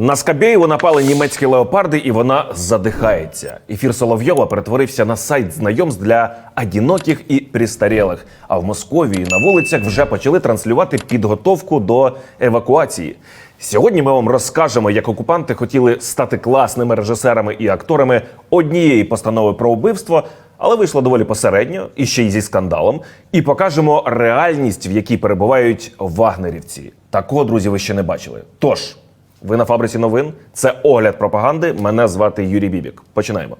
На Скабєєву напали німецькі леопарди, і вона задихається. Ефір Соловйова перетворився на сайт знайомств для одиноких і престарілих. А в Московії на вулицях вже почали транслювати підготовку до евакуації. Сьогодні ми вам розкажемо, як окупанти хотіли стати класними режисерами і акторами однієї постанови про вбивство, але вийшло доволі посередньо і ще й зі скандалом. І покажемо реальність, в якій перебувають вагнерівці. Такого, друзі, ви ще не бачили. Тож, ви на фабриці новин. Це огляд пропаганди. Мене звати Юрій Бібік. Починаємо.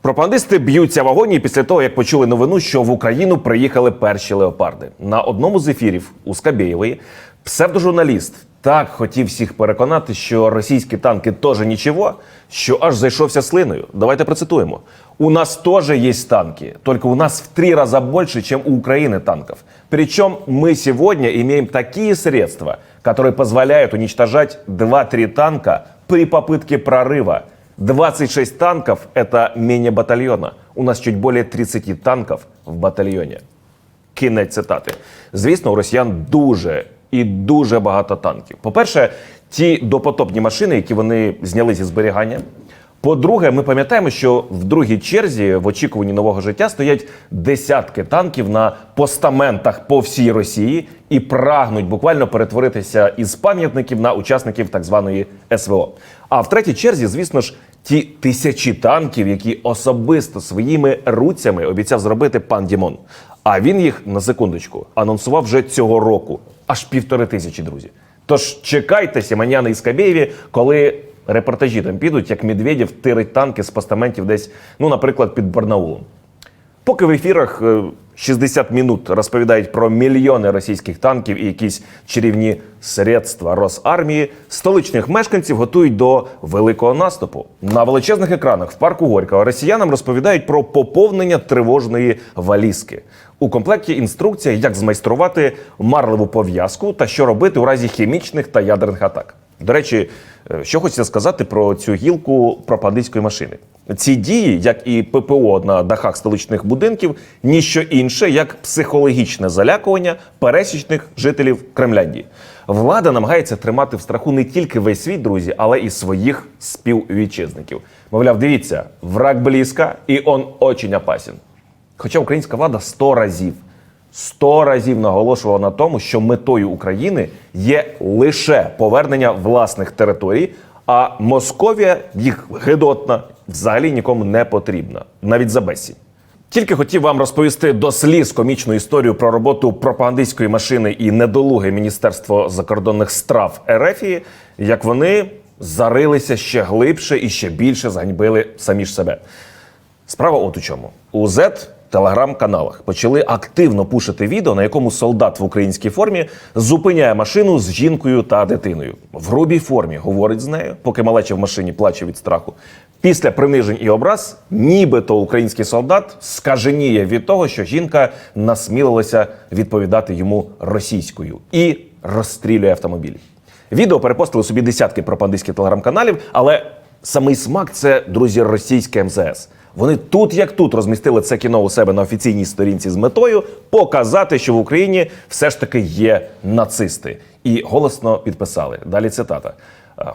Пропагандисти б'ються в агонії після того, як почули новину, що в Україну приїхали перші леопарди. На одному з ефірів у Скабєєвої псевдожурналіст так хотів всіх переконати, що російські танки теж нічого, що аж зайшовся слиною. Давайте процитуємо. У нас тоже есть танки, только у нас в три раза больше, чем у Украины танков. Причем мы сегодня имеем такие средства, которые позволяют уничтожать 2-3 танка при попытке прорыва. 26 танков – это менее батальона. У нас чуть более 30 танков в батальйоні. Кінець цитати. Звісно, у росіян дуже і дуже багато танків. По-перше, ті допотопні машини, які вони зняли зі зберігання. По-друге, ми пам'ятаємо, що в другій черзі в очікуванні нового життя стоять десятки танків на постаментах по всій Росії і прагнуть буквально перетворитися із пам'ятників на учасників так званої СВО. А в третій черзі, звісно ж, ті тисячі танків, які особисто своїми руцями обіцяв зробити пан Дімон. А він їх на секундочку анонсував вже цього року, аж півтори тисячі друзі. Тож чекайте Сіманяни і Скабєєві, коли репортажі там підуть, як Медведєв тирить танки з постаментів десь, ну, наприклад, під Барнаулом. Поки в ефірах е, 60 минут розповідають про мільйони російських танків і якісь чарівні средства Росармії, столичних мешканців готують до великого наступу. На величезних екранах в парку Горького росіянам розповідають про поповнення тривожної валізки. У комплекті інструкція, як змайструвати марливу пов'язку та що робити у разі хімічних та ядерних атак. До речі, е, що хочеться сказати про цю гілку пропагандистської машини. Ці дії, як і ППО на дахах столичних будинків, ніщо інше, як психологічне залякування пересічних жителів Кремляндії. Влада намагається тримати в страху не тільки весь світ, друзі, але і своїх співвітчизників. Мовляв, дивіться, враг близько, і он очень опасен. Хоча українська влада сто разів, сто разів наголошувала на тому, що метою України є лише повернення власних територій, а Московія їх гидотна взагалі нікому не потрібна, навіть за безсінь. Тільки хотів вам розповісти до сліз комічну історію про роботу пропагандистської машини і недолуге Міністерство закордонних страв Ерефії, як вони зарилися ще глибше і ще більше зганьбили самі ж себе. Справа от у чому. У Z телеграм-каналах почали активно пушити відео, на якому солдат в українській формі зупиняє машину з жінкою та дитиною. В грубій формі говорить з нею, поки малеча в машині плаче від страху. Після принижень і образ, нібито український солдат скаженіє від того, що жінка насмілилася відповідати йому російською і розстрілює автомобіль. Відео перепостили собі десятки пропагандистських телеграм-каналів, але самий смак це друзі російське МЗС. Вони тут як тут розмістили це кіно у себе на офіційній сторінці з метою показати, що в Україні все ж таки є нацисти, і голосно підписали. Далі цитата.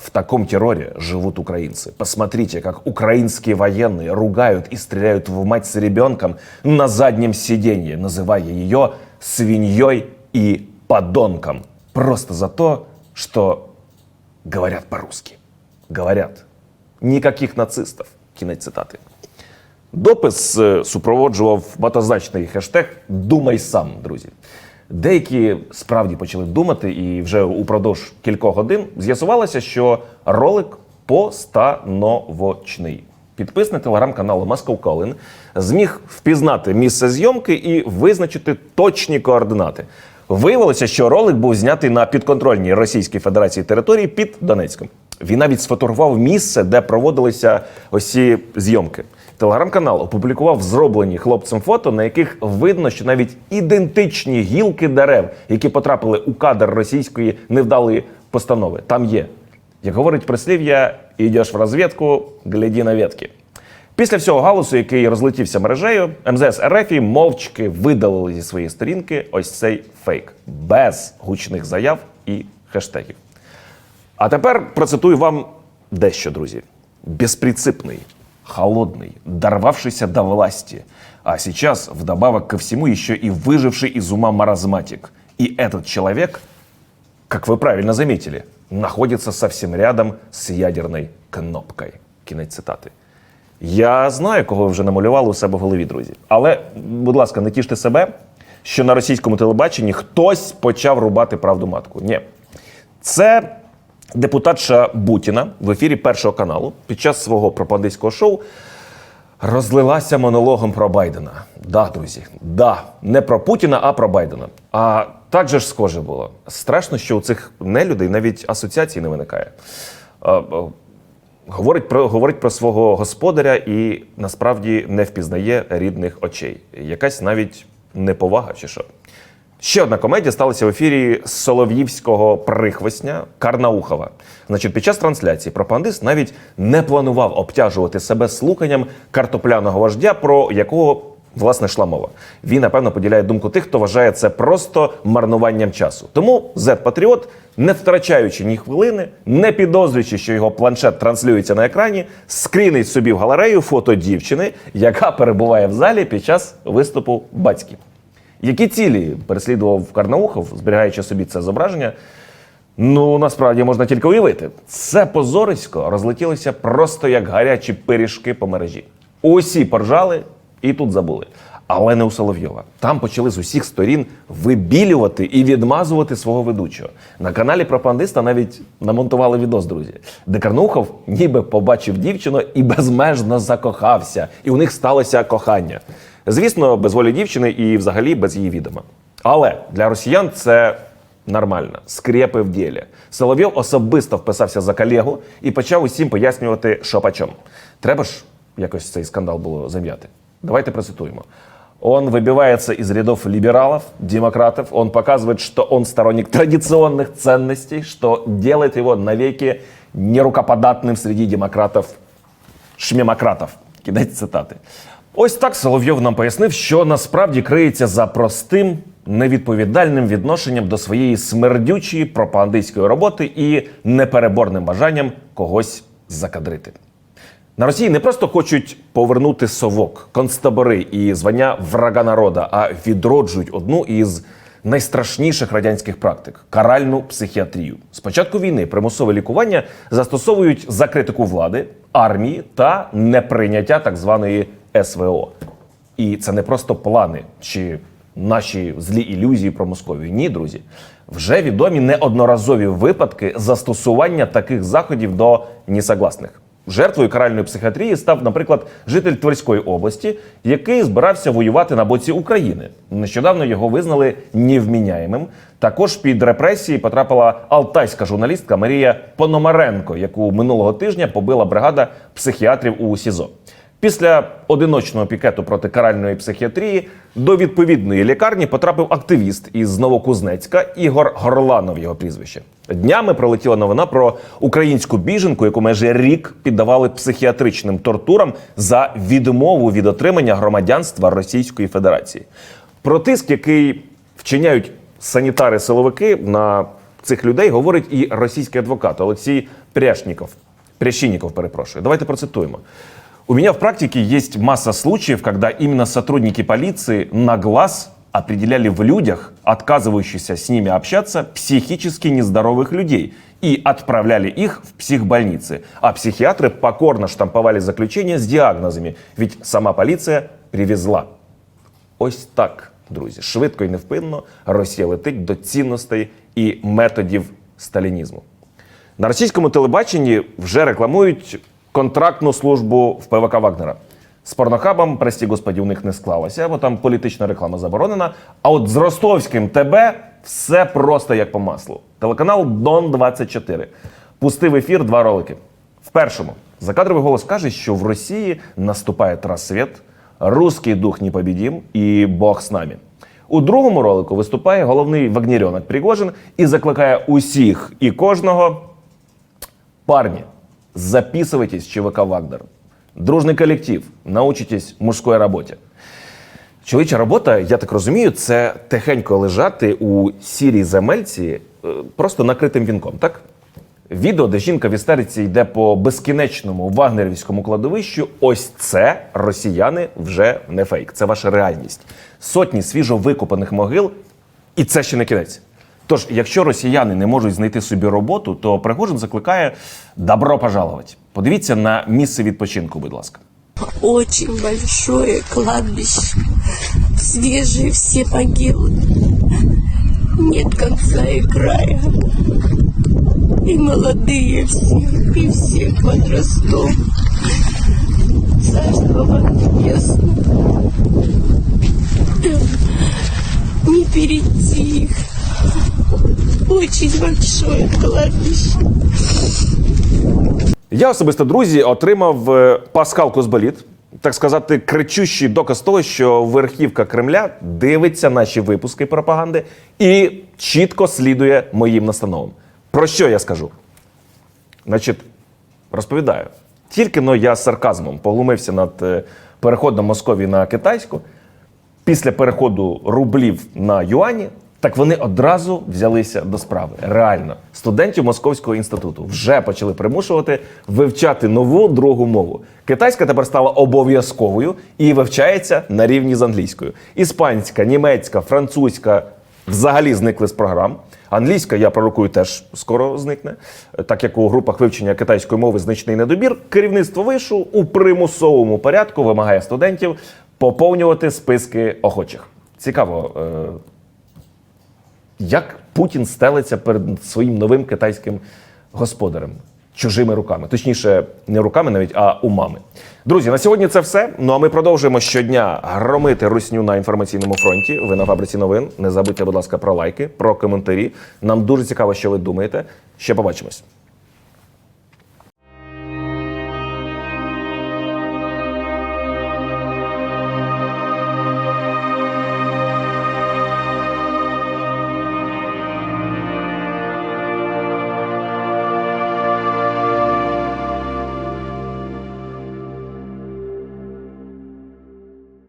В таком терроре живут украинцы. Посмотрите, как украинские военные ругают и стреляют в мать с ребенком на заднем сиденье, называя ее свиньей и подонком. Просто за то, что говорят по-русски. Говорят. Никаких нацистов. Кінець цитати. Допис е, супроводжував багатозначний хештег Думай сам, друзі. Деякі справді почали думати, і вже упродовж кількох годин з'ясувалося, що ролик постановочний. Підписник телеграм-каналу Moscow Calling зміг впізнати місце зйомки і визначити точні координати. Виявилося, що ролик був знятий на підконтрольній Російській Федерації території під Донецьком. Він навіть сфотографував місце, де проводилися ось ці зйомки. Телеграм-канал опублікував зроблені хлопцем фото, на яких видно, що навіть ідентичні гілки дерев, які потрапили у кадр російської невдалої постанови, там є. Як говорить прислів'я, йдеш в розвідку, гляді на ветки. Після всього галусу, який розлетівся мережею, МЗС РФ мовчки видалили зі своєї сторінки ось цей фейк без гучних заяв і хештегів. А тепер процитую вам дещо, друзі. Беспринципный, холодный, дорвавшийся до власти, а сейчас, вдобавок ко всему, еще и выживший из ума маразматик. И этот человек, как вы правильно заметили, находится совсем рядом с ядерной кнопкой. Кінець цитати. Я знаю, кого ви вже намалювали у себе в голові, друзі. Але, будь ласка, не тіште себе, що на російському телебаченні хтось почав рубати правду матку. Ні. Це депутатша Бутіна в ефірі Першого каналу під час свого пропагандистського шоу розлилася монологом про Байдена. Да, друзі, да, не про Путіна, а про Байдена. А так же ж схоже було. Страшно, що у цих нелюдей навіть асоціації не виникає. Говорить про, говорить про свого господаря і насправді не впізнає рідних очей. Якась навіть неповага чи що. Ще одна комедія сталася в ефірі Солов'ївського прихвостня Карнаухова. Значить, під час трансляції пропагандист навіть не планував обтяжувати себе слуханням картопляного вождя, про якого власне йшла мова. Він, напевно, поділяє думку тих, хто вважає це просто марнуванням часу. Тому Зет-Патріот, не втрачаючи ні хвилини, не підозрюючи, що його планшет транслюється на екрані, скрінить собі в галерею фото дівчини, яка перебуває в залі під час виступу батьків. Які цілі переслідував Карнаухов, зберігаючи собі це зображення? Ну насправді можна тільки уявити. Це позорисько розлетілося просто як гарячі пиріжки по мережі. Усі поржали і тут забули. Але не у Соловйова. Там почали з усіх сторін вибілювати і відмазувати свого ведучого. На каналі пропагандиста навіть намонтували відос, друзі, де Карнаухов ніби побачив дівчину і безмежно закохався. І у них сталося кохання. Звісно, без волі дівчини і взагалі без її відома. Але для росіян це нормально. Скрепи в ділі. Соловйов особисто вписався за колегу і почав усім пояснювати, що почем. Треба ж якось цей скандал було зам'яти. Давайте процитуємо. Он выбивается из рядов либералов, демократов. Он показывает, что он сторонник традиционных ценностей, что делает его навеки нерукоподатным среди демократов, шмемократов. Кидайте цитати. Ось так Соловйов нам пояснив, що насправді криється за простим, невідповідальним відношенням до своєї смердючої пропагандистської роботи і непереборним бажанням когось закадрити. На Росії не просто хочуть повернути совок, концтабори і звання врага народа, а відроджують одну із найстрашніших радянських практик каральну психіатрію. З початку війни примусове лікування застосовують за критику влади, армії та неприйняття так званої СВО. І це не просто плани чи наші злі ілюзії про Московію. Ні, друзі. Вже відомі неодноразові випадки застосування таких заходів до несогласних. Жертвою каральної психіатрії став, наприклад, житель Тверської області, який збирався воювати на боці України. Нещодавно його визнали невміняємим. Також під репресії потрапила алтайська журналістка Марія Пономаренко, яку минулого тижня побила бригада психіатрів у СІЗО. Після одиночного пікету проти каральної психіатрії до відповідної лікарні потрапив активіст із Новокузнецька Ігор Горланов. Його прізвище днями пролетіла новина про українську біженку, яку майже рік піддавали психіатричним тортурам за відмову від отримання громадянства Російської Федерації. Про тиск, який вчиняють санітари-силовики на цих людей, говорить і російський адвокат Олексій Пряшніков. Прящинников, перепрошую. Давайте процитуємо. У меня в практике есть масса случаев, когда именно сотрудники полиции на глаз определяли в людях, отказывающихся с ними общаться, психически нездоровых людей и отправляли их в психбольницы. А психиатры покорно штамповали заключения с диагнозами, ведь сама полиция привезла. Ось так, друзі, швидко і невпинно Росія летить до цінностей і методів сталінізму. На російському телебаченні вже рекламують контрактну службу в ПВК Вагнера. З порнохабом, прості господі, у них не склалося, бо там політична реклама заборонена. А от з Ростовським ТБ все просто як по маслу. Телеканал Дон 24 пустив ефір два ролики. В першому закадровий голос каже, що в Росії наступає рассвіт, русський дух непобідім і Бог з нами. У другому ролику виступає головний вагнерьонок Пригожин і закликає усіх і кожного Парни, записывайтесь ЧВК «Вагнер». Дружний колектив, научитесь мужської роботі. Чоловіча робота, я так розумію, це тихенько лежати у сірій земельці, е, просто накритим вінком, так? Відео, де жінка в істериці йде по безкінечному вагнерівському кладовищу. Ось це росіяни вже не фейк. Це ваша реальність. Сотні свіжо викопаних могил, і це ще не кінець. Тож, якщо росіяни не можуть знайти собі роботу, то Пригожин закликає добро пожаловать. Подивіться на місце відпочинку, будь ласка. Очень большое кладбище. Свежие все могилы. Нет конца и края. И молодые все, и всех возрастов. Царство вам небесное. Не перейти их. Очень большое кладбище. Я особисто, друзі, отримав е, пасхалку з боліт. Так сказати, кричущий доказ того, що верхівка Кремля дивиться наші випуски пропаганди і чітко слідує моїм настановам. Про що я скажу? Значить, розповідаю. Тільки но я з сарказмом поглумився над е, переходом Московії на китайську. Після переходу рублів на юані, так вони одразу взялися до справи. Реально, студентів Московського інституту вже почали примушувати вивчати нову другу мову. Китайська тепер стала обов'язковою і вивчається на рівні з англійською. Іспанська, німецька, французька взагалі зникли з програм. Англійська, я пророкую, теж скоро зникне, так як у групах вивчення китайської мови значний недобір. Керівництво вишу у примусовому порядку вимагає студентів поповнювати списки охочих. Цікаво, е, як Путін стелиться перед своїм новим китайським господарем чужими руками, точніше, не руками навіть, а умами. Друзі, на сьогодні це все. Ну а ми продовжуємо щодня громити русню на інформаційному фронті. Ви на фабриці новин. Не забудьте, будь ласка, про лайки, про коментарі. Нам дуже цікаво, що ви думаєте. Ще побачимось.